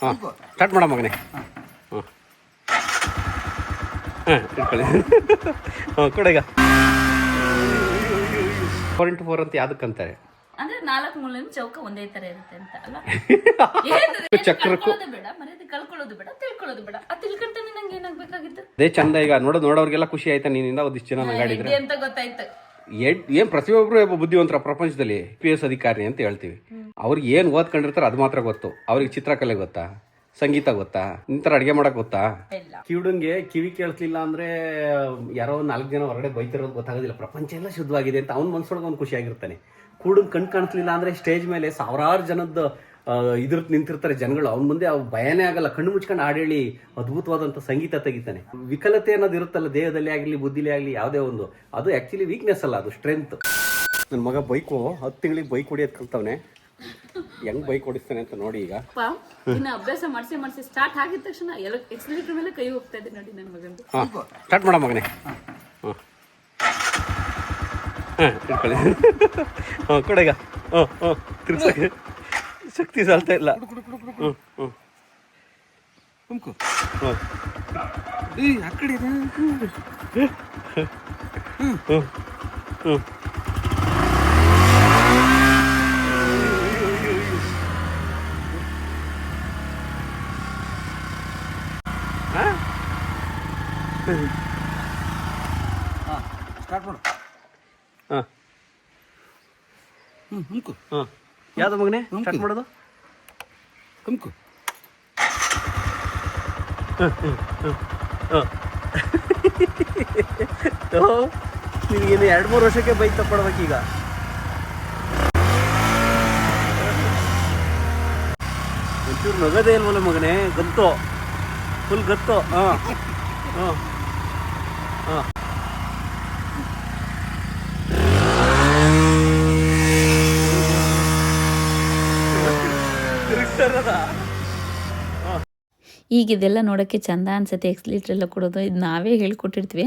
ಹಾಂ ಸ್ಟಾರ್ಟ್ ಮಾಡ ಮಗನೇ. ಹಾಂ. ಹಾಂ ಇಟ್ಕೊಳ್ಳಿ. ಹಾಂ ಕೊಡ ಈಗ. ಫೋರ್ ಇಂಟು ಫೋರ್ ಅಂತ ಯಾವ್ದಕ್ಕಂತಾರೆ ಅಂದ್ರೆ ನಾಲ್ಕು ಮೂಲಿನ ಚೌಕ ಒಂದೇ ತರ ಇರುತ್ತೆ ಅಂತ ಅಲ್ಲ? ಚಕ್ರಕ್ಕೂ ಕಳ್ಕೊಳ್ಳೋದು ಬೇಡ ಮರ್ಯಾದೆ ಕಳ್ಕೊಳ್ಳೋದು ಬೇಡ ತಿಳ್ಕೊಳ್ಳೋದು ಬೇಡ. ಆ ತಿಳ್ಕೊಂತಾನೆ ನಂಗೆ ಏನಾಗ್ಬೇಕಾಗಿತ್ತು? ಅದೇ ಚಂದ ಈಗ ನೋಡೋ ನೋಡೋರಿಗೆಲ್ಲ ಖುಷಿ ಆಯ್ತಾ ನೀನಿಂದ ಒಂದಿಷ್ಟು ಜನ ನಂಗಾಡಿದ್ರೆ ಇದೆ ಅಂತ ಗೊತ್ತಾಯ್ತು. ಏನ್ ಪ್ರತಿಯೊಬ್ರು ಒಬ್ಬ ಬುದ್ಧಿವಂತರ ಪ್ರಪಂಚದಲ್ಲಿ ಪಿ ಎಸ್ ಅಧಿಕಾರಿ ಅಂತ ಹೇಳ್ತೀವಿ. ಅವ್ರಿಗೆ ಏನು ಓದ್ಕೊಂಡಿರ್ತಾರೆ ಅದು ಮಾತ್ರ ಗೊತ್ತು. ಅವ್ರಿಗೆ ಚಿತ್ರಕಲೆ ಗೊತ್ತಾ? ಸಂಗೀತ ಗೊತ್ತಾ? ನಿಂತರ ಅಡಿಗೆ ಮಾಡಕ್ ಗೊತ್ತಾ? ಇಲ್ಲ. ಕಿವುಡಂಗೆ ಕಿವಿ ಕೇಳಿಸ್ಲಿಲ್ಲ ಅಂದ್ರೆ ಯಾರೋ ನಾಲ್ಕು ಜನ ಹೊರಗಡೆ ಬೈತಿರೋದು ಗೊತ್ತಾಗೋದಿಲ್ಲ. ಪ್ರಪಂಚ ಎಲ್ಲ ಶುದ್ಧವಾಗಿದೆ ಅಂತ ಅವ್ನ ಮನ್ಸೊಳಗೆ ಅವ್ನು ಖುಷಿಯಾಗಿರ್ತಾನೆ ಕೂಡಂಗ್ ಕಣ್ ಕಾಣಿಸ್ಲಿಲ್ಲ ಅಂದ್ರೆ ಸ್ಟೇಜ್ ಮೇಲೆ ಸಾವಿರಾರು ಜನದ ಇದ್ರ ನಿಂತಿರ್ತಾರೆ ಜನಗಳು. ಅವ್ನ ಮುಂದೆ ಅವ್ರು ಭಯನೇ ಆಗಲ್ಲ. ಕಣ್ಣು ಮುಚ್ಕೊಂಡು ಆಡೇಳಿ ಅದ್ಭುತವಾದಂಥ ಸಂಗೀತ ತೆಗಿತಾನೆ. ವಿಕಲತೆ ಅನ್ನೋದು ಇರುತ್ತಲ್ಲ ದೇಹದಲ್ಲಿ ಆಗಲಿ ಬುದ್ಧಿಲಿ ಆಗಲಿ ಯಾವುದೇ ಒಂದು. ಅದು ಆ್ಯಕ್ಚುಲಿ ವೀಕ್ನೆಸ್ ಅಲ್ಲ ಅದು ಸ್ಟ್ರೆಂತ್ ನನ್ನ ಮಗ ಬೈಕು ಹತ್ತು ತಿಂಗಳಿಗೆ ಬೈಕ್ ಹೊಡಿಯೋದು ಕಲ್ತವನೆ. ಹೆಂಗ್ ಬೈಕ್ ಓಡಿಸ್ತಾನೆ ಅಂತ ನೋಡಿ ಈಗ. ಪಾ ಇನ್ನು ಅಭ್ಯಾಸ ಮಾಡಿಸಿ ಮಾಡಿಸಿ ಸ್ಟಾರ್ಟ್ ಆಗಿದ ತಕ್ಷಣ ಎಲ್ಲ ಎಕ್ಸಲೇಟರ್ ಮೇಲೆ ಕೈ ಹೋಗ್ತಾ ಇದೆ ನೋಡಿ ನನ್ನ ಮಗನ್ ಹಾಂ ಸ್ಟಾರ್ಟ್ ಮಾಡ ಮಗನೇ. ಹಾಂ. ಹಾಂ ಇಟ್ಕೊಳ್ಳಿ. ಹಾಂ ಕೊಡ ಈಗ. ಹಾಂ ಹಾಂ ತಿರ್ಗ್ಸಕ್ಕೆ ಶಕ್ತಿ ಸಾಲ್ತಾ ಇಲ್ಲ. ಹ್ಞೂ ಹ್ಞೂ ಕುಮ್ಕು ಹಾಂ. ಏ ಆ ಕಡೆ ಇದೆ. ಹ್ಞೂ ಹ್ಞೂ ಹಾ. ಸ್ಟಾರ್ಟ್ ಮಾಡು ಹಾಂ. ಹ್ಞೂ ಹಾಂ ಯಾವ್ದು ಮಗನೇ? ಸ್ಟಾರ್ಟ್ ಮಾಡೋದು? ಕುಮ್ಕು ನಿನಗೇನು ಎರಡು ಮೂರು ವರ್ಷಕ್ಕೆ ಬೈಕ್ ತಗೊಳ್ಬೇಕೀಗ ಒಂಚೂರು ನಗದೇ ಇಲ್ವಲ್ಲ ಮಗನೇ? ಗತ್ತೋ. ಫುಲ್ ಗತ್ತೋ. ಹಾಂ ಹಾಂ. ಹಾಂ. ಈಗ ಇದೆಲ್ಲ ನೋಡೋಕ್ಕೆ ಚಂದ ಅನ್ಸುತ್ತೆ ಎಕ್ಸ್ಲೀಟ್ರ್ ಎಲ್ಲ ಕೊಡೋದು. ಇದು ನಾವೇ ಹೇಳ್ಕೊಟ್ಟಿರ್ತೀವಿ.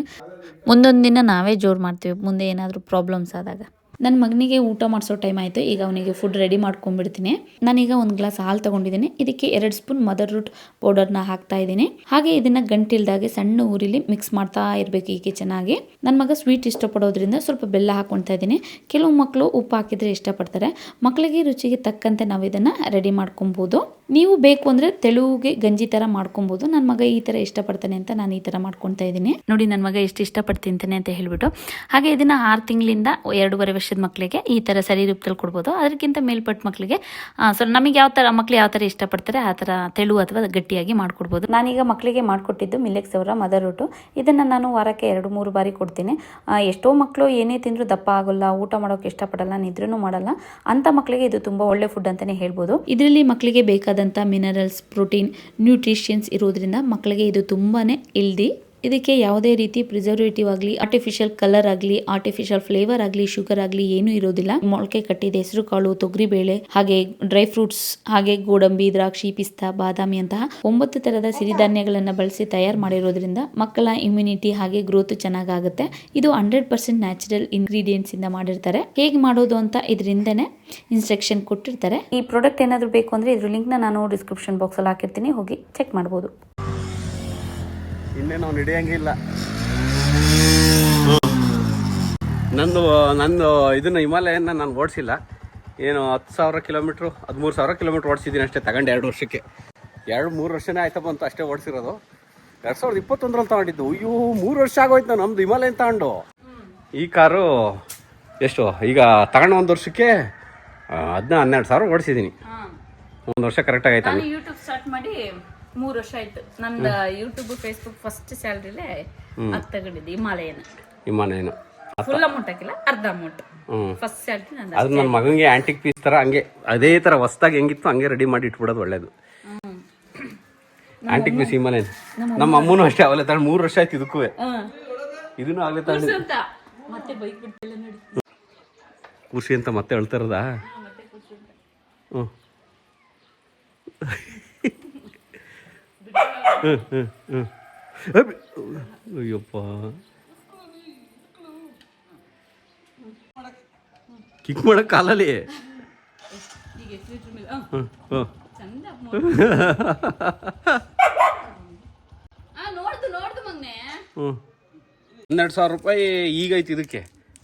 ಮುಂದೊಂದು ದಿನ ನಾವೇ ಜೋರು ಮಾಡ್ತೀವಿ. ಮುಂದೆ ಏನಾದರೂ ಪ್ರಾಬ್ಲಮ್ಸ್ ಆದಾಗ. ನನ್ನ ಮಗನಿಗೆ ಊಟ ಮಾಡಿಸೋ ಟೈಮ್ ಆಯಿತು. ಈಗ ಅವನಿಗೆ ಫುಡ್ ರೆಡಿ ಮಾಡ್ಕೊಂಡ್ಬಿಡ್ತೀನಿ. ನಾನೀಗ ಒಂದು ಗ್ಲಾಸ್ ಹಾಲು ತೊಗೊಂಡಿದ್ದೀನಿ. ಇದಕ್ಕೆ ಎರಡು ಸ್ಪೂನ್ ಮದರ್ ರೂಟ್ ಪೌಡರ್ನ ಹಾಕ್ತಾ ಇದ್ದೀನಿ. ಹಾಗೆ ಇದನ್ನು ಗಂಟಿಲ್ದಾಗೆ ಸಣ್ಣ ಊರಿಲಿ ಮಿಕ್ಸ್ ಮಾಡ್ತಾ ಇರಬೇಕು ಈಗ ಚೆನ್ನಾಗಿ. ನನ್ನ ಮಗ ಸ್ವೀಟ್ ಇಷ್ಟಪಡೋದ್ರಿಂದ ಸ್ವಲ್ಪ ಬೆಲ್ಲ ಹಾಕ್ಕೊಳ್ತಾ ಇದ್ದೀನಿ. ಕೆಲವು ಮಕ್ಕಳು ಉಪ್ಪು ಹಾಕಿದರೆ ಇಷ್ಟಪಡ್ತಾರೆ. ಮಕ್ಕಳಿಗೆ ರುಚಿಗೆ ತಕ್ಕಂತೆ ನಾವು ಇದನ್ನು ರೆಡಿ ಮಾಡ್ಕೊಬೋದು ನೀವು ಬೇಕು ಅಂದರೆ ತೆಳುವಿಗೆ ಗಂಜಿ ಥರ ಮಾಡ್ಕೊಬೋದು ನನ್ನ ಮಗ ಈ ಥರ ಇಷ್ಟಪಡ್ತಾನೆ ಅಂತ ನಾನು ಈ ಥರ ಮಾಡ್ಕೊತಾ ಇದ್ದೀನಿ. ನೋಡಿ ನನ್ನ ಮಗ ಎಷ್ಟು ಇಷ್ಟಪಡ್ತೀನಿ ಅಂತ ಹೇಳ್ಬಿಟ್ಟು. ಹಾಗೆ ಇದನ್ನು ಆರು ತಿಂಗಳಿಂದ ಎರಡೂವರೆ ವರ್ಷದ ಮಕ್ಕಳಿಗೆ ಈ ಥರ ಸರಿ ರೂಪದಲ್ಲಿ ಕೊಡ್ಬೋದು. ಅದಕ್ಕಿಂತ ಮೇಲ್ಪಟ್ಟ ಮಕ್ಕಳಿಗೆ ಸೊ ನಮಗೆ ಯಾವ ಥರ ಮಕ್ಳು ಯಾವ ಥರ ಇಷ್ಟಪಡ್ತಾರೆ ಆ ಥರ ತೆಳು ಅಥವಾ ಗಟ್ಟಿಯಾಗಿ ಮಾಡಿಕೊಡ್ಬೋದು. ನಾನೀಗ ಮಕ್ಕಳಿಗೆ ಮಾಡಿಕೊಟ್ಟಿದ್ದು ಮಿಲೆಕ್ಸ್ ಅವರ ಮದರ್ ರೂಟು ಇದನ್ನು ನಾನು ವಾರಕ್ಕೆ ಎರಡು ಮೂರು ಬಾರಿ ಕೊಡ್ತೀನಿ. ಎಷ್ಟೋ ಮಕ್ಕಳು ಏನೇ ತಿಂದರೂ ದಪ್ಪ ಆಗೋಲ್ಲ, ಊಟ ಮಾಡೋಕೆ ಇಷ್ಟಪಡಲ್ಲ ನಿದ್ರೂ ಮಾಡಲ್ಲ. ಅಂಥ ಮಕ್ಕಳಿಗೆ ಇದು ತುಂಬ ಒಳ್ಳೆ ಫುಡ್ ಅಂತಲೇ ಹೇಳ್ಬೋದು. ಇದರಲ್ಲಿ ಮಕ್ಕಳಿಗೆ ಬೇಕಾದಂಥ ಮಿನರಲ್ಸ್ ಪ್ರೋಟೀನ್ ನ್ಯೂಟ್ರಿಷನ್ಸ್ ಇರೋದ್ರಿಂದ ಮಕ್ಕಳಿಗೆ ಇದು ತುಂಬಾ ಇಲ್ದಿ ಇದಕ್ಕೆ ಯಾವುದೇ ರೀತಿ ಪ್ರಿಸರ್ವೇಟಿವ್ ಆಗಲಿ ಆರ್ಟಿಫಿಷಿಯಲ್ ಕಲರ್ ಆಗಲಿ ಆರ್ಟಿಫಿಷಿಯಲ್ ಫ್ಲೇವರ್ ಆಗಲಿ ಶುಗರ್ ಆಗಲಿ ಏನೂ ಇರೋದಿಲ್ಲ. ಮೊಳಕೆ ಕಟ್ಟಿದ ಹೆಸರು, ಕಾಳು ತೊಗರಿಬೇಳೆ ಹಾಗೆ ಡ್ರೈ ಫ್ರೂಟ್ಸ್ ಹಾಗೆ ಗೋಡಂಬಿ, ದ್ರಾಕ್ಷಿ, ಪಿಸ್ತಾ, ಬಾದಾಮಿ ಅಂತಹ ಒಂಬತ್ತು ತರಹದ ಸಿರಿಧಾನ್ಯಗಳನ್ನು ಬಳಸಿ ತಯಾರು ಮಾಡಿರೋದ್ರಿಂದ ಮಕ್ಕಳ ಇಮ್ಯುನಿಟಿ ಹಾಗೆ ಗ್ರೋತ್ ಚೆನ್ನಾಗಾಗುತ್ತೆ. ಇದು ಹಂಡ್ರೆಡ್ ಪರ್ಸೆಂಟ್ ನ್ಯಾಚುರಲ್ ಇಂಗ್ರೀಡಿಯೆಂಟ್ಸ್ ಇಂದ ಮಾಡಿರ್ತಾರೆ. ಹೇಗೆ ಮಾಡೋದು ಅಂತ ಇದರಿಂದನೇ ಇನ್ಸ್ಟ್ರಕ್ಷನ್ ಕೊಟ್ಟಿರ್ತಾರೆ. ಈ ಪ್ರಾಡಕ್ಟ್ ಏನಾದರೂ ಬೇಕು ಅಂದ್ರೆ ಇದ್ರ ಲಿಂಕ್ನ ನಾನು ಡಿಸ್ಕ್ರಿಪ್ಷನ್ ಬಾಕ್ಸಲ್ಲಿ ಹಾಕಿರ್ತೀನಿ. ಹೋಗಿ ಚೆಕ್ ಮಾಡ್ಬೋದು. ಇನ್ನೇನು ಅವ್ನು ಹಿಡಿಯಂಗಿಲ್ಲ. ನಂದು ನಂದು ಇದನ್ನು ಹಿಮಾಲಯನ ನಾನು ಓಡಿಸಿಲ್ಲ. ಏನು ಹತ್ತು ಸಾವಿರ ಕಿಲೋಮೀಟ್ರು ಹದಿಮೂರು ಸಾವಿರ ಕಿಲೋಮೀಟ್ರ್ ಓಡಿಸಿದ್ದೀನಿ ಅಷ್ಟೇ ತಗೊಂಡು ಎರಡು ವರ್ಷಕ್ಕೆ. ಎರಡು ಮೂರು ವರ್ಷನೇ ಆಯ್ತಪ್ಪ ಅಂತ ಅಷ್ಟೇ ಓಡಿಸಿರೋದು. ಎರಡು ಸಾವಿರದ ಇಪ್ಪತ್ತೊಂದರಲ್ಲಿ ತಗೊಂಡಿದ್ದು. ಅಯ್ಯೋ ಮೂರು ವರ್ಷ ಆಗೋಯ್ತು ನಮ್ದು ಹಿಮಾಲಯನ್ ತಗೊಂಡು. ಈ ಕಾರು ಎಷ್ಟು? ಈಗ ತಗೊಂಡು ಒಂದು ವರ್ಷಕ್ಕೆ ಅದನ್ನ ಹನ್ನೆರಡು ಸಾವಿರ ಓಡಿಸಿದ್ದೀನಿ ಒಂದು ವರ್ಷ ಕರೆಕ್ಟಾಗಿ ಆಯ್ತು ನಾನು ಯೂಟ್ಯೂಬ್ ಸ್ಟಾರ್ಟ್ ಮಾಡಿ ಮೂರು ವರ್ಷ ಆಯ್ತು. ನಂದು ಯೂಟ್ಯೂಬ್ ಫೇಸ್ಬುಕ್ ಫಸ್ಟ್ ಸ್ಯಾಲ್ರಿಲೇ ಅದು ತಗೊಂಡಿದ್ದೆ ಹಿಮಾಲಯನ. ಹಿಮಾಲಯನ. ಫುಲ್ ಅಮೌಂಟ್ ಹಾಕಿಲ್ಲ ಅರ್ಧ ಅಮೌಂಟ್ ಫಸ್ಟ್ ಸ್ಯಾಲ್ರಿ ನಂದು ಅದು ನನ್ನ ಮಗನಿಗೆ ಆಂಟಿಕ್ ಪೀಸ್ ಥರ ಹಂಗೆ ಅದೇ ಥರ ಹೊಸ್ದಾಗಿ ಹೆಂಗಿತ್ತು ಹಂಗೆ ರೆಡಿ ಮಾಡಿ ಇಟ್ಬಿಡೋದು ಒಳ್ಳೇದು. Antique piece Himalayan. ನಮ್ಮ ಅಮ್ಮನೂ. ಅಷ್ಟೇ ಅವಲೇ ತಗೊಂಡು ಮೂರು ವರ್ಷ ಆಯ್ತು ಇದಕ್ಕೂ ಇದನ್ನು ಆಗಲೇ ತಗೊಂಡು ಮತ್ತೆ ಬೈಕ್ ಬಿಡ್ತಿಲ್ಲ ನೋಡಿ. ಖುಷಿ ಅಂತ ಮತ್ತೆ ಹೇಳ್ತಾ ಇರೋದಾ? ಹ್ಞೂ ಹ್ಞೂ ಹ್ಞೂ ಹ್ಞೂ. ಅಯ್ಯಪ್ಪ. ಕಿಕ್ ಮಾಡಕ್ ಕಾಲಲ್ಲಿ. ಹ್ಞೂ ಹ್ಞೂ ಹ್ಞೂ ಹನ್ನೆರಡು ಸಾವಿರ ರೂಪಾಯಿ ಈಗೈತಿ ಇದಕ್ಕೆ.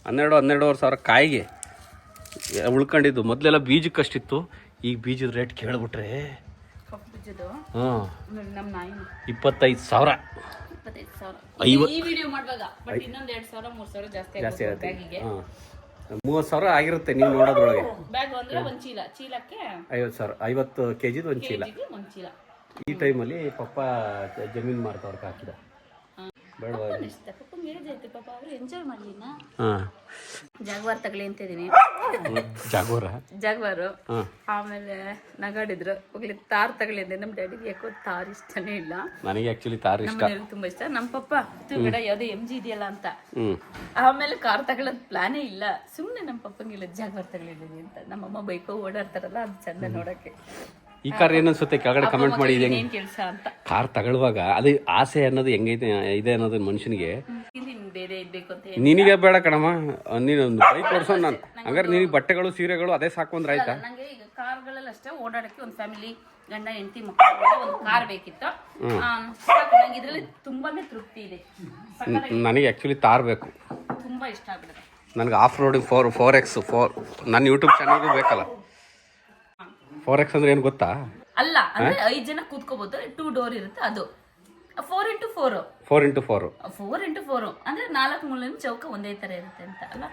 ಹನ್ನೆರಡು ಹನ್ನೆರಡುವರೆ ಸಾವಿರ ಕಾಯಿಗೆ. ಉಳ್ಕೊಂಡಿದ್ದು. ಮೊದಲೆಲ್ಲ ಬೀಜಕ್ಕಷ್ಟಿತ್ತು. ಈಗ ಬೀಜದ ರೇಟ್ ಕೇಳಿಬಿಟ್ರೆ ನಮ್ಮ ನಾಯಿ ಇಪ್ಪತ್ತೈದು ಸಾವಿರ. ಇಪ್ಪತ್ತೈದು ಸಾವಿರ. ಐವತ್ತು ಈ ವಿಡಿಯೋ ಮಾಡುವಾಗ ಬಟ್ ಇನ್ನೊಂದ್ ಎರಡ್ ಸಾವಿರ ಮೂರ್ ಸಾವಿರ ಜಾಸ್ತಿ ಜಾಸ್ತಿ ಆಗುತ್ತೆ ಬ್ಯಾಗಿಗೆ. ಹಾಂ. ಮೂವತ್ತು ಸಾವಿರ ಆಗಿರುತ್ತೆ ನೀವು ನೋಡೋದ್ರೊಳಗೆ. ಬ್ಯಾಗ್ ಅಂದ್ರೆ ಒಂದ್ ಚೀಲ. ಚೀಲಕ್ಕೆ ಐವತ್ತು ಸಾವಿರ. ಐವತ್ತು ಕೆ ಜಿದು ಒಂದು ಚೀಲ. ಕೆಜಿಗೆ ಒಂದ್ ಚೀಲ. ಈ ಟೈಮಲ್ಲಿ ಪಪ್ಪ ಜಮೀನು ಮಾರ್ತವ್ರಿಗೆ ಹಾಕಿದ. ಜಾಗ್ವಾರ್ ತಗಲಿ ಅಂತ ಇದೀನಿ ಜಾಗೋರ ಜಾಗ್ವಾರು ಹಾಂ. ಆಮೇಲೆ ನಗಾಡಿದ್ರು. ಹೋಗ್ಲಿ ತಾರ್ ತಗಲಿ ಅಂದ್ರೆ ನಮ್ಮ ಡ್ಯಾಡಿಗೆ ಯಾಕೋ ತಾರ್ ಇಷ್ಟನೇ ಇಲ್ಲ. ನನಗೆ ಆಕ್ಚುಲಿ ತಾರ್ ಇಷ್ಟ. ತುಂಬಾ ಇಷ್ಟ. ನಮ್ಮ ಪಪ್ಪ ತಿರುಗಡೆ ಯಾವ್ದೋ ಎಂ ಜಿ ಇದೆಯಲ್ಲ ಅಂತ. ಆಮೇಲೆ ಕಾರ್ ತಗೊಳ್ಳೋದ್ ಪ್ಲಾನೇ ಇಲ್ಲ. ಸುಮ್ನೆ ನಮ್ಮ ಪಪ್ಪಂಗಿಲ್ಲ ಜಾಗ್ವಾರ್ ತಗೊಳಿದೀನಿ ಅಂತ. ನಮ್ಮಮ್ಮ ಬೈಕೋ ಓಡಾಡ್ತಾರಲ್ಲ ಅದು ಚಂದ ನೋಡಕ್ಕೆ. ಈ ಕಾರ್ ಏನನ್ಸುತ್ತೆ? ಕೆಳಗಡೆ ಕಮೆಂಟ್ ಮಾಡಿ ಇದೆ ಕೆಲ್ಸ ಅಂತ. ಕಾರ್ ತಗೊಳ್ಳುವಾಗ ಅದು ಆಸೆ ಅನ್ನೋದು ಹೆಂಗೈತೆ ಇದೆ ಅನ್ನೋದು ಮನುಷ್ಯನಿಗೆ. ನಿನ್ ಬೇರೆ ಇರ್ಬೇಕು ಅಂತ ಹೇಳಿ ನಿನಗೆ ಬೇಡ ಕಣಮ್ಮ. ನೀನು ಒಂದು ಬೈಕ್ ಓಡಿಸೋ ನಾನು. ಹಂಗಾರೆ ನಿನಗೆ ಬಟ್ಟೆಗಳು ಸೀರೆಗಳು ಅದೇ ಸಾಕು ಅಂದ್ರೆ ಆಯ್ತಾ? ನನಗೆ ಈಗ ಕಾರ್ಗಳಲ್ಲಿ ಅಷ್ಟೇ ಓಡಾಡಕ್ಕೆ ಒಂದು ಫ್ಯಾಮಿಲಿ ಗಂಡ ಹೆಂಡತಿ ಮಕ್ಕಳು ಒಂದು ಕಾರ್ ಬೇಕಿತ್ತು. ಆ, ಸಾಕು, ನಂಗೆ ಇದ್ರಲ್ಲಿ ತುಂಬಾನೇ ತೃಪ್ತಿ ಇದೆ. ನನಗೆ ಆ್ಯಕ್ಚುಲಿ ತಾರ್ ಬೇಕು. ತುಂಬ ಇಷ್ಟ ಆಗ್ಬಿಡುತ್ತೆ. ನನಗೆ off roading four four x four ನನ್ನ ಯೂಟ್ಯೂಬ್ ಚಾನಲ್ಗೂ ಬೇಕಲ್ಲ. ಫೋರ್ ಎಕ್ಸ್ ಅಂದ್ರೆ ಏನು ಗೊತ್ತಾ? ಅಲ್ಲ ಅಂದ್ರೆ ಐದ್ ಜನ ಕೂತ್ಕೋಬಹುದು ಟೂ ಡೋರ್ ಇರುತ್ತೆ ಅದು. Four into four four into four four into four ಅಂದ್ರೆ ನಾಲ್ಕು ಮೂಲಿನ ಚೌಕ ಒಂದೇ ತರ ಇರುತ್ತೆ ಅಂತ ಅಲ್ಲ?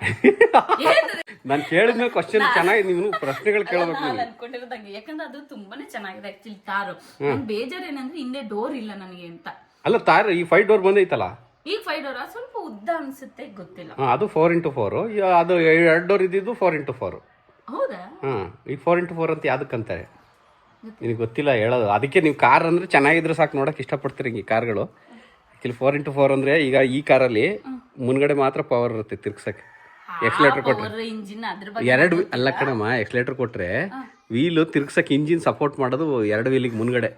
ನಾನು ಕೇಳಿದ್ಮೇಲೆ ಕ್ವಶನ್ ಚೆನ್ನಾಗಿ ನೀವು ಪ್ರಶ್ನೆಗಳು ಕೇಳಬೇಕು ನಾನು ಅನ್ಕೊಂಡಿರೋದಂಗೆ ಯಾಕಂದ್ರೆ ಅದು ತುಂಬಾನೇ ಚೆನ್ನಾಗಿದೆ ಆಕ್ಚುಲಿ ಕಾರು ನನ್ ಬೇಜಾರ್ ಏನಂದ್ರೆ ಹಿಂದೆ ಡೋರ್ ಇಲ್ಲ ನನಗೆ ಅಂತ. ಅಲ್ಲ ತಾರ್ ಈ ಫೈವ್ ಡೋರ್ ಬಂದೈತಲ್ಲ ಈಗ ಫೈವ್ ಡೋರ್ ಸ್ವಲ್ಪ ಉದ್ದ ಅನ್ಸುತ್ತೆ ಗೊತ್ತಿಲ್ಲ. ಅದು ಫೋರ್ ಇಂಟು ಫೋರು ಅದು ಎರಡು ಡೋರ್ ಇದ್ದಿದ್ದು ಫೋರ್ ಇಂಟು ಫೋರು ಹೌದಾ? ಹಾಂ ಈಗ ಫೋರ್ ಇಂಟು ಫೋರ್ ಅಂತ ಯಾವ್ದಕ್ಕಂತಾರೆ ನಿನಗೆ ಗೊತ್ತಿಲ್ಲ ಹೇಳೋದು. ಅದಕ್ಕೆ ನೀವು ಕಾರ್ ಅಂದರೆ ಚೆನ್ನಾಗಿದ್ರೆ ಸಾಕು ನೋಡೋಕೆ ಇಷ್ಟಪಡ್ತೀರಿ ಈ ಕಾರ್ಗಳು. ಇಲ್ಲಿ ಫೋರ್ ಇಂಟು ಫೋರ್ ಅಂದರೆ ಈಗ ಈ ಕಾರಲ್ಲಿ ಮುನ್ಗಡೆ ಮಾತ್ರ ಪವರ್ ಇರುತ್ತೆ ತಿರ್ಗ್ಸಕ್ಕೆ. ಎಕ್ಸ್ಲೇಟರ್ ಕೊಟ್ಟರೆ ಎರಡು ಅಲ್ಲ ಕಣಮ್ಮ ಎಕ್ಸ್ಲೇಟರ್ ಕೊಟ್ಟರೆ ವೀಲು ತಿರ್ಗ್ಸಕ್ಕೆ ಇಂಜಿನ್ ಸಪೋರ್ಟ್ ಮಾಡೋದು ಎರಡು ವೀಲಿಗೆ ಮುನ್ಗಡೆ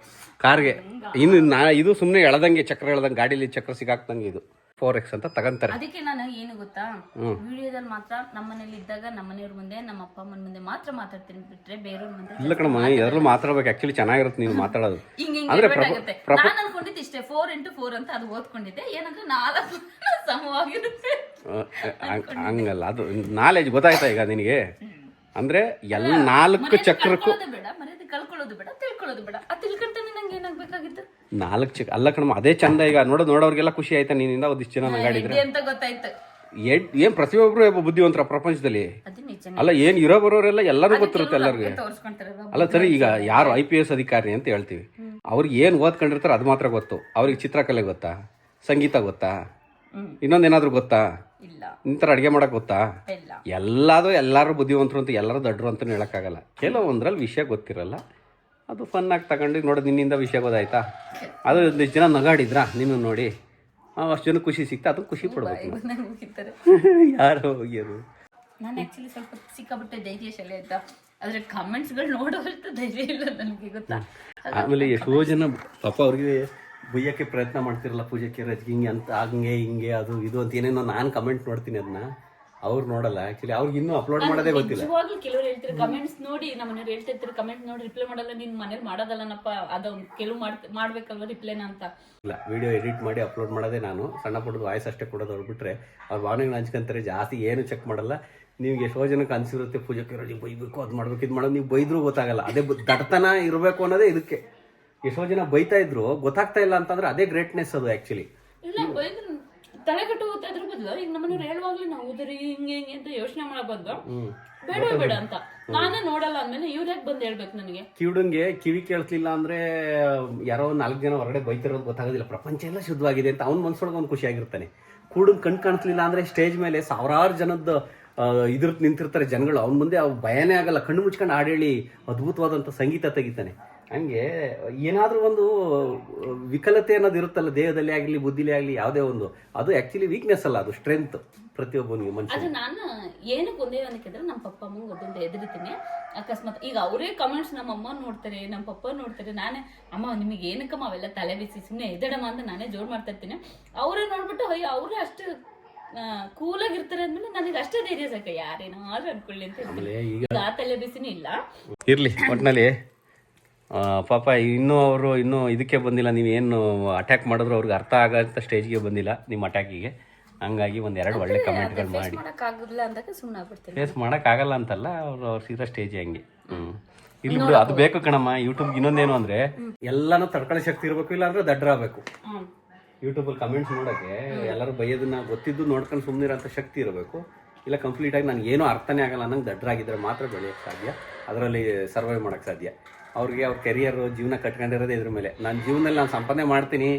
ಕಾರ್ಗೆ. ಇನ್ನು ನಾ ಇದು ಸುಮ್ಮನೆ ಎಳ್ದಂಗೆ ಚಕ್ರ ಎಳ್ದಂಗೆ ಗಾಡಿಲಿ ಚಕ್ರ ಸಿಗಾಕ್ದಂಗೆ ಇದು. ಫೋರ್ ಎಕ್ಸ್ ಅಂತ ತಗೊಂತಾರೆ. ಅದಕ್ಕೆ ನಾನು ಏನು ಗೊತ್ತಾ? ವಿಡಿಯೋದಲ್ಲಿ ಮಾತ್ರ ನಮ್ಮನೇಲಿ ಇದ್ದಾಗ ನಮ್ಮನೆಯವ್ರ ಮುಂದೆ ನಮ್ಮ ಅಪ್ಪ ಅಮ್ಮನ ಮುಂದೆ ಮಾತ್ರ ಮಾತಾಡ್ತೀನಿ ಬಿಟ್ರೆ ಬೇರೆಯವ್ರ ಮುಂದೆ ಇಲ್ಲ ಕಣಮ್ಮ ಎಲ್ಲರೂ ಮಾತಾಡ್ಬೇಕು. ಆಕ್ಚುಲಿ ಚೆನ್ನಾಗಿರುತ್ತೆ ನೀವು ಮಾತಾಡೋದು. ಅಂದ್ರೆ ನಾನು ಅನ್ಕೊಂಡಿದ್ದೆ ಇಷ್ಟೇ ಫೋರ್ ಇಂಟು ಫೋರ್ ಅಂತ ಅದು ಓದ್ಕೊಂಡಿದ್ದೆ. ಏನಂದ್ರೆ ನಾಲ್ಕು ಸಮವಾಗಿರುತ್ತೆ. ಹಂಗಲ್ಲ ಅದು ನಾಲೆಜ್ ಗೊತ್ತಾಯ್ತಾ ಈಗ ನಿನಗೆ? ಅಂದ್ರೆ ಎಲ್ಲ ನಾಲ್ಕು ಚಕ್ರಕ್ಕೂ ಕಳ್ಕೊಳ್ಳೋದು ಬೇಡ ಮರ್ಯಾದೆ ಕಳ್ಕೊಳ್ಳೋದು ಬೇಡ ತಿಳ್ಕೊಳ್ಳೋದು ಬೇಡ. ಆ ತಿಳ್ಕೊಂತಾನೆ ನಂಗೆ ಏನಾಗ್ಬೇಕಾಗಿತ್ತು? ನಾಲ್ಕು ಚಕ್ರ ಅಲ್ಲ ಕಣಮ್ಮ ಅದೇ ಚಂದ ಈಗ ನೋಡೋ ನೋಡೋರಿಗೆಲ್ಲ ಖುಷಿ ಆಯ್ತಾ ನಿನ್ನಿಂದ ಒಂದಿಷ್ಟು ಜನ ನಗಾಡಿದ್ರೆ ಇದೆ ಅಂತ ಗೊತ್ತಾಯ್ತು. ಏನ್ ಪ್ರತಿಯೊಬ್ರು ಒಬ್ಬ ಬುದ್ಧಿವಂತರ ಪ್ರಪಂಚದಲ್ಲಿ? ಅದು ನಿಜ ಅಲ್ಲ ಏನ್ ಇರೋ ಬರೋರೆಲ್ಲ ಎಲ್ಲರೂ ಗೊತ್ತಿರುತ್ತೆ ಎಲ್ಲರಿಗೆ. ತೋರಿಸ್ಕೊಂತಾರೆ ಅಲ್ಲ ಸರಿ ಈಗ ಯಾರು ಐ ಪಿ ಎಸ್ ಅಧಿಕಾರಿ ಅಂತ ಹೇಳ್ತೀವಿ. ಅವ್ರಿಗೆ ಏನು ಓದ್ಕೊಂಡಿರ್ತಾರೆ ಅದು ಮಾತ್ರ ಗೊತ್ತು. ಅವ್ರಿಗೆ ಚಿತ್ರಕಲೆ ಗೊತ್ತಾ? ಸಂಗೀತ ಗೊತ್ತಾ. ಇನ್ನೊಂದೇನಾದ್ರೂ ಗೊತ್ತಾ? ಇಂಥರ ಅಡುಗೆ ಮಾಡಕ್ ಗೊತ್ತಾ? ಇಲ್ಲ. ಎಲ್ಲಾರು ಎಲ್ಲರೂ ಬುದ್ಧಿವಂತರು ಅಂತ ಎಲ್ಲರೂ ದಡ್ರು ಅಂತ ಹೇಳೋಕ್ಕಾಗಲ್ಲ. ಕೆಲವೊಂದ್ರಲ್ಲಿ ವಿಷಯ ಗೊತ್ತಿರಲ್ಲ. ಅದು ಫನ್ ಆಗಿ ತಗೊಂಡು ನೋಡಿ ನಿನ್ನಿಂದ ವಿಷಯ ಗೊತ್ತಾಯ್ತಾ? ಅದು ಒಂದಿಷ್ಟು ಜನ ನಗಾಡಿದ್ರಾ? ನಿನ್ನ ನೋಡಿ. ಅಷ್ಟು ಜನ ಖುಷಿ ಸಿಕ್ತಾ ಅದು ಖುಷಿ ಹೋಗಿರ್ತಾರೆ ಯಾರು ಹೋಗ್ಯಾರು ನಾನು ಆ್ಯಕ್ಚುಲಿ ಸ್ವಲ್ಪ ಸಿಕ್ಕಾಬಿಟ್ಟೆ ಧೈರ್ಯಶಾಲಿ ಆಯ್ತಾ? ಆದ್ರೆ ಕಮೆಂಟ್ಸ್ಗಳು ನೋಡುವಷ್ಟು ಧೈರ್ಯ ಇಲ್ಲ ನನಗೆ ಗೊತ್ತಾ? ಆಮೇಲೆ ಎಷ್ಟೋ ಜನ ಪಾಪ ಅವ್ರಿಗೆ ಬೈಯಕ್ಕೆ ಪ್ರಯತ್ನ ಮಾಡ್ತಿರಲ್ಲ ರಜೆ ಹಿಂಗೆ ಅಂತ ಹಂಗೆ ಹಿಂಗೆ ಅದು ಇದು ಅಂತ ಏನೇನೋ ನಾನು ಕಮೆಂಟ್ ನೋಡ್ತೀನಿ ಅದನ್ನ ಅವ್ರು ನೋಡಲ್ಲ ಆಕ್ಚುಲಿ ಅವ್ರಿಗೆ ಇನ್ನೂ ಅಪ್ಲೋಡ್ ಮಾಡೋದೇ ಗೊತ್ತಿಲ್ಲ. ನಿಜವಾಗ್ಲೂ ಕೆಲವ್ರು ಹೇಳ್ತಾರೆ ಕಮೆಂಟ್ಸ್ ನೋಡಿ ನಮ್ಮ ಮನೆಯವ್ರು ಹೇಳ್ತಾ ಇರ್ತಾರೆ ಕಮೆಂಟ್ ನೋಡಿ ರಿಪ್ಲೈ ಮಾಡಲ್ಲ ನಿನ್ ಮನೇಲಿ ಮಾಡೋದಲ್ಲನಪ್ಪ ಅದು ಕೆಲವು ಮಾಡ್ ಮಾಡ್ಬೇಕಲ್ವ ರಿಪ್ಲೈನ ಅಂತ. ಇಲ್ಲ ವಿಡಿಯೋ ಎಡಿಟ್ ಮಾಡಿ ಅಪ್ಲೋಡ್ ಮಾಡೋದೇ ನಾನು. ಸಣ್ಣ ಪುಟ್ಟದ ವಾಯ್ಸ್ ಅಷ್ಟೇ ಕೊಡೋದು ಅವ್ರು ಬಿಟ್ರೆ ಅವ್ರ ಭಾವನೆಗಳು ಹಂಚ್ಕೊಂತಾರೆ ಜಾಸ್ತಿ ಏನು ಚೆಕ್ ಮಾಡಲ್ಲ. ನಿಮ್ಗೆ ಎಷ್ಟೋ ಜನಕ್ಕೆ ಅನ್ಸಿರುತ್ತೆ ರಜೆ ಬೈಬೇಕು ಅದು ಮಾಡ್ಬೇಕು ಇದು ಮಾಡೋದು ನೀವು ಬೈದ್ರೂ ಗೊತ್ತಾಗಲ್ಲ. ಅದೇ ದಟ್ಟತನ ಇರಬೇಕು ಅನ್ನೋದೇ ಇದಕ್ಕೆ. ಎಷ್ಟೋ ಜನ ಬೈತಾ ಇದ್ರು ಗೊತ್ತಾಗ್ತಾ ಇಲ್ಲ ಅಂತಂದ್ರೆ ಅದೇ ಗ್ರೇಟ್ನೆಸ್ ಅದು ಆಕ್ಚುಲಿ ಇಲ್ಲ ಬೈದ್ರು. ತಲೆ ಕಟ್ಟು ಅದ್ರ ಬದಲು. ಈಗ ನಮ್ಮನೆಯವ್ರು ಹೇಳುವಾಗ್ಲೂ ನಾವು ಹಿಂಗೆ ಹಿಂಗೆ ಅಂತ ಯೋಚನೆ ಮಾಡೋ ಬಂದು ಬೇಡವೇ ಬೇಡ ಅಂತ. ನಾನೇ ನೋಡಲ್ಲ ಅಂದ್ಮೇಲೆ ಇವ್ರ ಯಾಕೆ ಬಂದು ಹೇಳ್ಬೇಕು ನನಗೆ? ಕಿವುಡಂಗೆ ಕಿವಿ ಕೇಳಿಸ್ಲಿಲ್ಲ ಅಂದ್ರೆ ಯಾರೋ ನಾಲ್ಕು ಜನ ಹೊರಗಡೆ ಬೈತಿರೋದು ಗೊತ್ತಾಗೋದಿಲ್ಲ. ಪ್ರಪಂಚ ಎಲ್ಲ ಶುದ್ಧವಾಗಿದೆ ಅಂತ ಅವ್ನ ಮನ್ಸೊಳಗೆ ಅವ್ನು ಖುಷಿಯಾಗಿರ್ತಾನೆ ಕೂಡನ್ ಕಣ್ ಕಾಣಿಸ್ಲಿಲ್ಲ ಅಂದ್ರೆ ಸ್ಟೇಜ್ ಮೇಲೆ ಸಾವಿರಾರು ಜನದ ಇದ್ರ ನಿಂತಿರ್ತಾರೆ ಜನಗಳು. ಅವ್ನ ಮುಂದೆ ಅವ್ ಭಯನೇ ಆಗಲ್ಲ. ಕಣ್ಣು ಮುಚ್ಕೊಂಡು ಹಾಡೇಳಿ ಹೇಳಿ ಅದ್ಭುತವಾದಂಥ ಸಂಗೀತ ತೆಗಿತಾನೆ. ಹಂಗೆ ಏನಾದ್ರೂ ಒಂದು ವಿಕಲತೆ ಅನ್ನೋದು ಇರುತ್ತಲ್ಲ ದೇಹದಲ್ಲಿ ಆಗಲಿ ಬುದ್ಧಿಲಿ ಆಗಲಿ ಯಾವುದೇ ಒಂದು. ಅದು ಆಕ್ಚುಲಿ ವೀಕ್ನೆಸ್ ಅಲ್ಲ ಅದು ಸ್ಟ್ರೆಂತ್ ಪ್ರತಿಯೊಬ್ಬನಿಗೆ ಮನುಷ್ಯ ಅದು ನಾನು ಏನಕ್ಕೆ ಒಂದೇ ಅನ್ನಕ್ಕಿದ್ರೆ ನಮ್ಮ ಪಪ್ಪ ಅಮ್ಮಂಗೆ ಅದೊಂದು ಎದುರಿತೀನಿ ಅಕಸ್ಮಾತ್ ಈಗ ಅವರೇ ಕಮೆಂಟ್ಸ್ ನಮ್ಮ ಅಮ್ಮ ನೋಡ್ತಾರೆ ನಮ್ಮ ಪಪ್ಪ ನೋಡ್ತಾರೆ. ನಾನೇ ಅಮ್ಮ ನಿಮಗೆ ಏನಕ್ಕಮ್ಮ ಅವೆಲ್ಲ ತಲೆ ಬಿಸಿ ಸುಮ್ಮನೆ ಎದಡಮ್ಮ ಅಂತ ನಾನೇ ಜೋರ್ ಮಾಡ್ತಾ ಇರ್ತೀನಿ. ಅವರೇ ನೋಡ್ಬಿಟ್ಟು ಅಯ್ಯೋ ಅವರೇ ಅಷ್ಟು ಕೂಲಾಗಿರ್ತಾರೆ ಅಂದ್ಮೇಲೆ ನನಗೆ ಅಷ್ಟೇ ಧೈರ್ಯ ಸಾಕ. ಯಾರೇನಾದ್ರೂ ಅನ್ಕೊಳ್ಳಿ ಅಂತ ಆ ತಲೆ ಬಿಸಿನೂ ಇಲ್ಲ. ಇರ್ಲಿ ಒಟ್ನಲ್ಲಿ ಪಾಪ ಇನ್ನೂ ಅವರು ಇನ್ನೂ ಇದಕ್ಕೆ ಬಂದಿಲ್ಲ ನೀವು ಏನು ಅಟ್ಯಾಕ್ ಮಾಡಿದ್ರು ಅವ್ರಿಗೆ ಅರ್ಥ ಆಗೋಂಥ ಸ್ಟೇಜ್ಗೆ ಬಂದಿಲ್ಲ ನಿಮ್ಮ ಅಟ್ಯಾಕಿಗೆ ಹಂಗಾಗಿ ಒಂದು ಎರಡು ಒಳ್ಳೆ ಕಮೆಂಟ್ಗಳು ಮಾಡಿ. ಫೇಸ್ ಮಾಡೋಕ್ಕಾಗಲ್ಲ ಅಂತಲ್ಲ ಅವರು ಅವ್ರು ಸೀದಾ ಸ್ಟೇಜ್ ಹಂಗೆ. ಹ್ಞೂ ಇಲ್ಲಿ ಬಿಡು ಅದು ಬೇಕು ಕಣಮ್ಮ ಯೂಟ್ಯೂಬ್ ಇನ್ನೊಂದೇನು ಅಂದರೆ ಎಲ್ಲನೂ ತಡ್ಕೊಳ್ಳೋ ಶಕ್ತಿ ಇರಬೇಕು ಇಲ್ಲ ಅಂದ್ರೆ ದಡ್ರ ಆಗಬೇಕು ಯೂಟ್ಯೂಬಲ್ಲಿ ಕಮೆಂಟ್ಸ್ ನೋಡೋಕ್ಕೆ ಎಲ್ಲರೂ ಬೈಯೋದನ್ನ ಗೊತ್ತಿದ್ದು ನೋಡ್ಕೊಂಡು ಸುಮ್ಮನಿರೋಂಥ ಶಕ್ತಿ ಇರಬೇಕು. ಇಲ್ಲ ಕಂಪ್ಲೀಟಾಗಿ ನನಗೆ ಏನೂ ಅರ್ಥನೇ ಆಗಲ್ಲ ನಂಗೆ ದಡ್ರಾಗಿದ್ದರೆ ಮಾತ್ರ ಬೆಳೆಯೋಕ್ಕೆ ಸಾಧ್ಯ. ಅದರಲ್ಲಿ ಸರ್ವೈವ್ ಮಾಡೋಕ್ಕೆ ಸಾಧ್ಯ. ಅವ್ರಿಗೆ ಅವ್ರ ಕೆರಿಯರು ಜೀವನ ಕಟ್ಕೊಂಡಿರೋದೇ ಇದ್ರ ಮೇಲೆ. ನಾನು ಜೀವನದಲ್ಲಿ ನಾನು ಸಂಪಾದನೆ ಮಾಡ್ತೀನಿ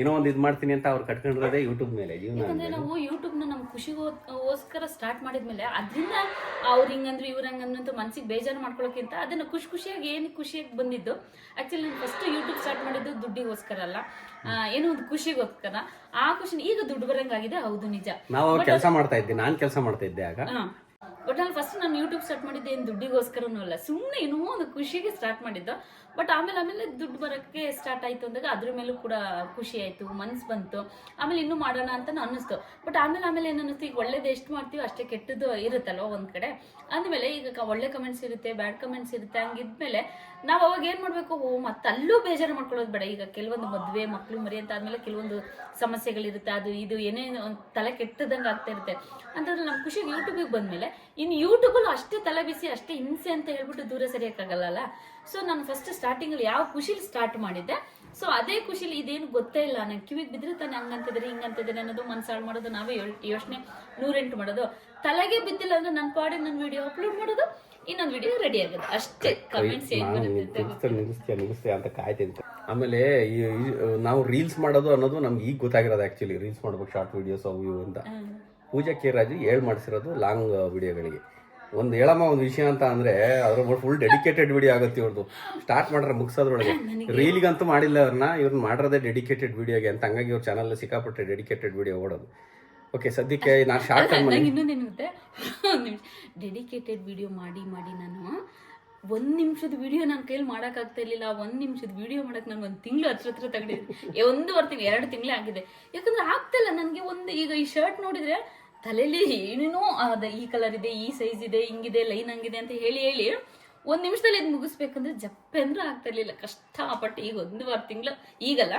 ಏನೋ ಒಂದು ಇದು ಮಾಡ್ತೀನಿ ಅಂತ ಅವ್ರು ಕಟ್ಕೊಂಡಿರೋದೇ ಯೂಟ್ಯೂಬ್ ಮೇಲೆ ಜೀವನ ಅಂದ್ರೆ ನಾವು ಯೂಟ್ಯೂಬ್ನ ನಮ್ಮ ಖುಷಿಗೋಸ್ಕರ ಸ್ಟಾರ್ಟ್ ಮಾಡಿದ್ಮೇಲೆ ಅದರಿಂದ ಅವ್ರು ಹಿಂಗಂದ್ರು ಇವ್ರು ಹಂಗಂದ್ರು ಅಂತ ಮನ್ಸಿಗೆ ಬೇಜಾರು ಮಾಡ್ಕೊಳ್ಳೋಕ್ಕಿಂತ ಅದನ್ನ ಖುಷಿ ಖುಷಿಯಾಗಿ ಏನು ಖುಷಿಯಾಗಿ ಬಂದಿದ್ದು ಆಕ್ಚುಲಿ ನಾನು ಫಸ್ಟ್ ಯೂಟ್ಯೂಬ್ ಸ್ಟಾರ್ಟ್ ಮಾಡಿದ್ದು ದುಡ್ಡಿಗೋಸ್ಕರ ಅಲ್ಲ. ಏನೋ ಒಂದು ಖುಷಿಗೋಸ್ಕರ. ಆ ಖುಷಿ ಈಗ ದುಡ್ಡು ಬರಂಗಾಗಿದೆ ಹೌದು ನಿಜ. ನಾವು ಕೆಲಸ ಮಾಡ್ತಾ ಇದ್ದೆ ನಾನು ಕೆಲಸ ಮಾಡ್ತಾ ಇದ್ದೆ ಆಗ. ನಾನು ಫಸ್ಟ್ ನಾನು ಯೂಟ್ಯೂಬ್ ಸ್ಟಾರ್ಟ್ ಮಾಡಿದ್ದೆ ಏನು ದುಡ್ಡಿಗೋಸ್ಕರನೂ ಅಲ್ಲ. ಸುಮ್ಮನೆ ಏನೋ ಒಂದು ಖುಷಿಗೆ ಸ್ಟಾರ್ಟ್ ಮಾಡಿದ್ದು. ಬಟ್ ಆಮೇಲೆ ಆಮೇಲೆ ದುಡ್ಡು ಬರೋಕ್ಕೆ ಸ್ಟಾರ್ಟ್ ಆಯಿತು ಅಂದಾಗ ಅದ್ರ ಮೇಲೂ ಕೂಡ ಖುಷಿ ಆಯಿತು, ಮನ್ಸು ಬಂತು. ಆಮೇಲೆ ಇನ್ನೂ ಮಾಡೋಣ ಅಂತ ಅನ್ನಿಸ್ತು. ಬಟ್ ಆಮೇಲೆ ಆಮೇಲೆ ಏನು ಅನ್ನಿಸ್ತು, ಈಗ ಒಳ್ಳೇದು ಎಷ್ಟು ಮಾಡ್ತೀವಿ ಅಷ್ಟೇ ಕೆಟ್ಟದ್ದು ಇರುತ್ತಲ್ವ ಒಂದು ಕಡೆ. ಅಂದಮೇಲೆ ಈಗ ಒಳ್ಳೆ ಕಮೆಂಟ್ಸ್ ಇರುತ್ತೆ ಬ್ಯಾಡ್ ಕಮೆಂಟ್ಸ್ ಇರುತ್ತೆ, ಹಂಗಿದ್ಮೇಲೆ ನಾವು ಅವಾಗ ಏನು ಮಾಡಬೇಕು? ಓ, ಮತ್ತೆ ಅಲ್ಲೂ ಬೇಜಾರು ಮಾಡ್ಕೊಳ್ಳೋದು ಬೇಡ. ಈಗ ಕೆಲವೊಂದು ಮದುವೆ ಮಕ್ಕಳು ಮರಿ ಅಂತ ಆದಮೇಲೆ ಕೆಲವೊಂದು ಸಮಸ್ಯೆಗಳಿರುತ್ತೆ, ಅದು ಇದು ಏನೇನು ತಲೆ ಕೆಟ್ಟದಂಗೆ ಆಗ್ತಾ ಇರುತ್ತೆ. ಅಂತಂದ್ರೆ ನಮ್ಮ ಖುಷಿಗೆ ಯೂಟ್ಯೂಬಿಗೆ ಬಂದ್ಮೇಲೆ ಇನ್ನು ಯೂಟ್ಯೂಬಲ್ಲೂ ಅಷ್ಟೇ ತಲೆ ಬಿಸಿ ಅಷ್ಟೇ ಹಿಂಸೆ ಅಂತ ಹೇಳ್ಬಿಟ್ಟು ದೂರ ಸರಿಯಕ್ಕಾಗಲ್ಲ ಸೊ ನಾನು ಫಸ್ಟ್ ಸ್ಟಾರ್ಟಿಂಗಲ್ಲಿ ಯಾವ ಖುಷಿಲಿ ಸ್ಟಾರ್ಟ್ ಮಾಡಿದ್ದೆ. ಸೊ ಅದೇ ಖುಷಿಲಿ ಇದೇನು ಗೊತ್ತೇ ಇಲ್ಲ. ನಂಗೆ ಕಿವಿಗೆ ಬಿದ್ರೆ ತಾನೆ ಹಂಗಂತಿದ್ರೆ ಹಿಂಗಂತಿದ್ರೆ ಅನ್ನೋದು ಮನ್ಸಾಳು ಮಾಡೋದು ನಾವೇ ಯೋಚನೆ ನೂರೆಂಟು ಮಾಡೋದು. ತಲೆಗೆ ಬಿದ್ದಿಲ್ಲ ಅಂದ್ರೆ ನನ್ನ ಪಾಡಿ ನನ್ನ ವಿಡಿಯೋ ಅಪ್ಲೋಡ್ ಮಾಡೋದು ಇನ್ನೊಂದು ವಿಡಿಯೋ ರೆಡಿ ಆಗುತ್ತೆ ಅಷ್ಟೇ ಕಮೆಂಟ್ಸ್ ಏನ್ ಬರುತ್ತೆ ನಿಲ್ಲಿಸ್ತೀಯ ನಿಲ್ಲಿಸ್ತೀಯ ನಿಲ್ಲಿಸ್ತೀಯ ಅಂತ ಕಾಯ್ತಿದ್ದೆ ಆಮೇಲೆ ಈ ಈ- ನಾವು ರೀಲ್ಸ್ ಮಾಡೋದು ಅನ್ನೋದು ನಮ್ಗೆ ಈಗ ಗೊತ್ತಾಗಿರೋದು ಆ್ಯಕ್ಚುಲಿ ರೀಲ್ಸ್ ಮಾಡ್ಬೇಕು ಶಾರ್ಟ್ ವಿಡಿಯೋಸ್ ಅವು ಇವು ಅಂತ. ಪೂಜಾ ಕೇರಾಜು ಹೇಳ್ ಮಾಡಿಸಿರೋದು ಲಾಂಗ್ ವಿಡಿಯೋಗಳಿಗೆ. ಒಂದು ಹೇಳಮ್ಮ ಒಂದು ವಿಷಯ ಅಂತ ಅಂದ್ರೆ ಅದ್ರ ಫುಲ್ ಡೆಡಿಕೇಟೆಡ್ ವಿಡಿಯೋ ಆಗುತ್ತೆ ಇವ್ರದ್ದು ಸ್ಟಾರ್ಟ್ ಮಾಡ್ರೆ ಮುಗಿಸೋದ್ರೊಳಗೆ. ರೀಲಿಗಂತೂ ಮಾಡಿಲ್ಲ ಅವ್ರನ್ನ ಇವ್ರನ್ನ ಮಾಡಿರೋದೇ ಡೆಡಿಕೇಟೆಡ್ ವಿಡಿಯೋಗೆ ಅಂತ. ಹಂಗಾಗಿ ಇವ್ರ ಚಾನಲ್ ಸಿಕ್ಕಾಪಟ್ಟೆ ಡೆಡಿಕೇಟೆಡ್ ವಿಡಿಯೋ ಓಡೋದು. ಓಕೆ ಸದ್ಯಕ್ಕೆ ನಾನು ಶಾರ್ಟ್ ಒಂದು ನಿಮಿಷ. ಡೆಡಿಕೇಟೆಡ್ ವಿಡಿಯೋ ಮಾಡಿ ಮಾಡಿ ನಾನು ಒಂದು ನಿಮಿಷದ ವಿಡಿಯೋ ನನ್ನ ಕೈಲಿ ಮಾಡೋಕ್ಕಾಗ್ತಾ ಇರಲಿಲ್ಲ. ಒಂದು ನಿಮಿಷದ ವಿಡಿಯೋ ಮಾಡೋಕೆ ನಾನು ಒಂದು ತಿಂಗಳು ಹತ್ರ ಹತ್ರ ತಗೊಂಡಿದ್ದೆ ಒಂದೂವರೆ ತಿಂಗಳು ಎರಡು ತಿಂಗಳೇ ಆಗಿದೆ. ಯಾಕಂದ್ರೆ ಆಗ್ತಿಲ್ಲ ನನಗೆ ಒಂದು ಈಗ ಈ ಶರ್ಟ್ ನೋಡಿದ್ರೆ ತಲೆಯಲ್ಲಿ ಏನೇನೋ ಅದ ಈ ಕಲರ್ ಇದೆ ಈ ಸೈಜ್ ಇದೆ ಹಿಂಗಿದೆ ಲೈನ್ ಹಂಗಿದೆ ಅಂತ ಹೇಳಿ ಹೇಳಿ ಒಂದ್ ನಿಮಿಷದಲ್ಲಿ ಇದು ಮುಗಿಸ್ಬೇಕಂದ್ರೆ ಜಪ್ಪೆ ಅಂದ್ರೆ ಆಗ್ತಾ ಇರ್ಲಿಲ್ಲ. ಕಷ್ಟಪಟ್ಟು ಈಗ ಒಂದೂವರೆ ತಿಂಗಳು ಈಗಲ್ಲ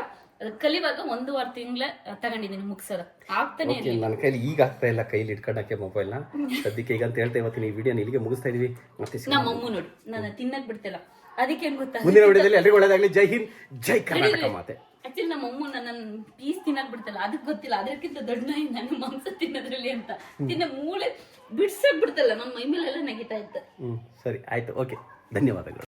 ಕಲಿವಾಗ ಕಲಿವಾಗ ವಾರ ತಿಂಗಳ ತಗೊಂಡಿದ್ದೀನಿ ಮುಗಿಸೋದ. ಆಗ್ತಾನೆ ನನ್ನ ಕೈಲಿ ಈಗ ಆಗ್ತಾ ಇಲ್ಲ ಕೈಲಿ ಇಟ್ಕೊಂಡಕ್ಕೆ ಮೊಬೈಲ್ನ ಸದ್ಯಕ್ಕೆ ಈಗ ಅಂತ ಹೇಳ್ತಾ ಇವತ್ತಿನ ಈ ವಿಡಿಯೋ ಇಲ್ಲಿಗೆ ಮುಗಿಸ್ತಾ ಇದೀವಿ. ಮತ್ತೆ. ನಮ್ಮ ಅಮ್ಮ ನೋಡಿ ನಾನು ತಿನ್ನಕ್ ಬಿಡ್ತಿಲ್ಲ. ಅದಕ್ಕೆ ಗೊತ್ತಾ? ಮುಂದಿನ ವಿಡಿಯೋದಲ್ಲಿ ಎಲ್ಲರಿಗೂ ಒಳ್ಳೇದಾಗಲಿ. ಜೈ ಹಿಂದ್ ಜೈ ಕರ್ನಾಟಕ ಮಾತೆ. ಆಕ್ಚುಲಿ ನಮ್ಮ ಅಮ್ಮ ನನ್ನ ಪೀಸ್ ತಿನ್ನಕ್ ಬಿಡ್ತಲ್ಲ ಅದಕ್ಕೆ ಗೊತ್ತಿಲ್ಲ. ಅದಕ್ಕಿಂತ ದೊಡ್ಡ ನಾಯಿ ನನ್ನ ಮಾಂಸ ತಿನ್ನೋದ್ರಲ್ಲಿ ಅಂತ. ತಿನ್ನ ಮೂಳೆ ಬಿಡ್ಸಕ್ ಬಿಡ್ತಲ್ಲ ನನ್ನ ಮೈ ಮೇಲೆಲ್ಲ ನೆಗಿತಾ ಇತ್ತು ಹ್ಮ್ ಸರಿ ಆಯ್ತು ಓಕೆ. ಧನ್ಯವಾದಗಳು.